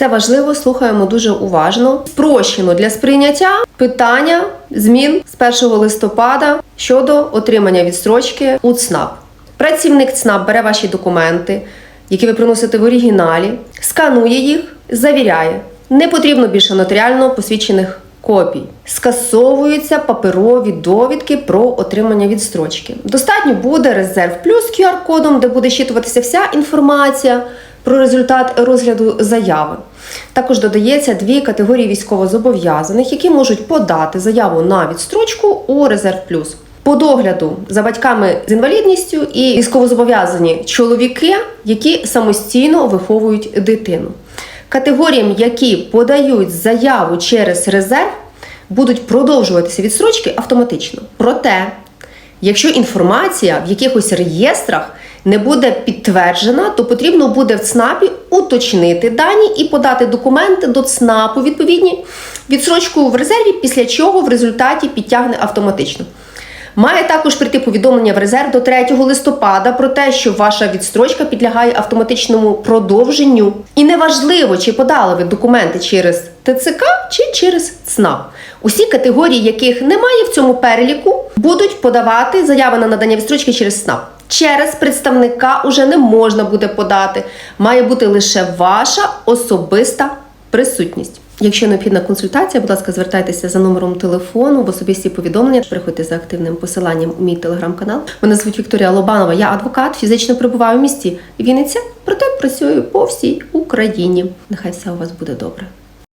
Це важливо, слухаємо дуже уважно. Спрощено для сприйняття питання змін з 1 листопада щодо отримання відстрочки у ЦНАП. Працівник ЦНАП бере ваші документи, які ви приносите в оригіналі, сканує їх, завіряє. Не потрібно більше нотаріально посвідчених копій. Скасовуються паперові довідки про отримання відстрочки. Достатньо буде резерв плюс QR-кодом, де буде щитуватися вся інформація про результат розгляду заяви. Також додається дві категорії військовозобов'язаних, які можуть подати заяву на відстрочку у резерв плюс. По догляду за батьками з інвалідністю і військовозобов'язані чоловіки, які самостійно виховують дитину. Категоріям, які подають заяву через резерв, будуть продовжуватися відстрочки автоматично. Проте, якщо інформація в якихось реєстрах не буде підтверджена, то потрібно буде в ЦНАПі уточнити дані і подати документи до ЦНАПу відповідні відстрочку в резерві, після чого в результаті підтягне автоматично. Має також прийти повідомлення в резерв до 3 листопада про те, що ваша відстрочка підлягає автоматичному продовженню. І неважливо, чи подали ви документи через ТЦК чи через ЦНАП. Усі категорії, яких немає в цьому переліку, будуть подавати заяви на надання відстрочки через СНАП. Через представника уже не можна буде подати. Має бути лише ваша особиста присутність. Якщо необхідна консультація, будь ласка, звертайтеся за номером телефону в особисті повідомлення. Приходьте за активним посиланням у мій телеграм-канал. Мене звуть Вікторія Лобанова. Я адвокат, фізично перебуваю в місті Вінниця, проте працюю по всій Україні. Нехай все у вас буде добре.